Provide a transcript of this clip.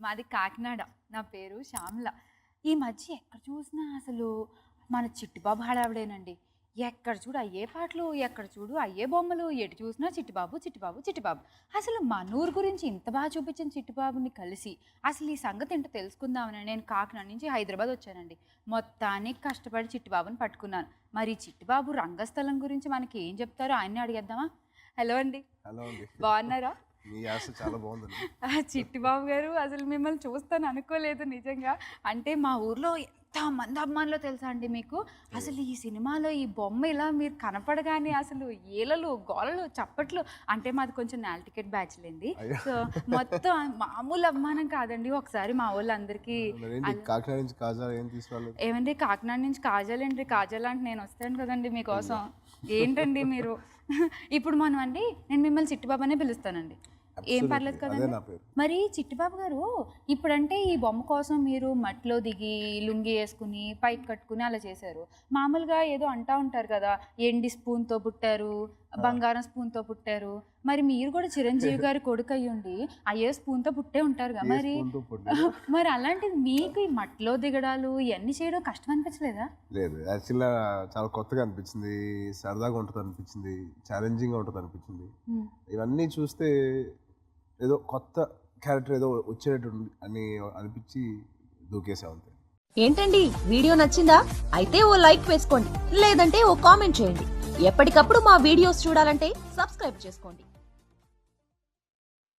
మాది కాకినాడ. నా పేరు శ్యామల. ఈ మధ్య ఎక్కడ చూసినా అసలు మన చిట్టిబాబు హడావిడేనండి. ఎక్కడ చూడు అయ్యే పాటలు ఎక్కడ చూడు అయ్యే బొమ్మలు ఎటు చూసినా చిట్టిబాబు చిట్టిబాబు చిట్టిబాబు. అసలు మన ఊరు గురించి ఇంత బాగా చూపించిన చిట్టిబాబుని కలిసి అసలు ఈ సంగతి ఏంటో తెలుసుకుందామని నేను కాకినాడ నుంచి హైదరాబాద్ వచ్చానండి. మొత్తానికి కష్టపడి చిట్టిబాబుని పట్టుకున్నాను. మరి చిట్టిబాబు రంగస్థలం గురించి మనకి ఏం చెప్తారో ఆయన్ని అడిగేద్దామా? హలో అండి. హలో అండి. బాగున్నారా? మీ యాస చాలా బాగుందండి. చిట్టిబాబు గారు అసలు మిమ్మల్ని చూస్తాను అనుకోలేదు నిజంగా. అంటే మా ఊర్లో ఎంత మంది అభిమానులు తెలుసా అండి మీకు? అసలు ఈ సినిమాలో ఈ బొమ్మ ఇలా మీరు కనపడగానే అసలు ఏలలు గోలలు చప్పట్లు అంటే మాది కొంచెం నాల్ టికెట్ బ్యాచ్లేండి. సో మొత్తం మామూలు అభిమానం కాదండి. ఒకసారి మా వాళ్ళందరికీ కాకినాడ నుంచి ఏం ఏమండి కాకినాడ నుంచి కాజాలండి. కాజాలు అంటే నేను వస్తాను కదండి మీకోసం. ఏంటండి మీరు? ఇప్పుడు మనం అండి నేను మిమ్మల్ని చిట్టిబాబు అనే పిలుస్తానండి. ఏం. పర్లేదు కదండి? మరి చిట్టిబాబు గారు ఇప్పుడంటే ఈ బొమ్మ కోసం మీరు మట్టిలో దిగి లుంగి వేసుకుని పైకి కట్టుకుని అలా చేశారు. మామూలుగా ఏదో అంటా ఉంటారు కదా ఎండి స్పూన్తో పుట్టారు బంగారం స్పూన్తో పుట్టారు మరి మీరు కూడా చిరంజీవి గారి కొడుకు అయ్యుండి అయ్యే స్పూన్తో పుట్టే ఉంటారు కదా ఏ మరి? మరి అలాంటిది మీకు ఈ మట్టిలో దిగడాలు ఇవన్నీ చేయడం కష్టం అనిపించలేదా? లేదు. యాక్చువల్గా చాలా కొత్తగా అనిపించింది. సరదాగా ఉంటుంది అనిపించింది. ఛాలెంజింగ్గా ఉంటుంది అనిపించింది. ఇవన్నీ చూస్తే ఏదో కొత్త క్యారెక్టర్ ఏదో వచ్చేటట్టు అని అనిపించి దూకేసా అంతే. ఏంటండి? వీడియో నచ్చిందా? అయితే ఓ లైక్ వేసుకోండి. లేదంటే ఓ కామెంట్ చేయండి. ఎప్పటికప్పుడు మా వీడియోస్ చూడాలంటే సబ్స్క్రైబ్ చేసుకోండి.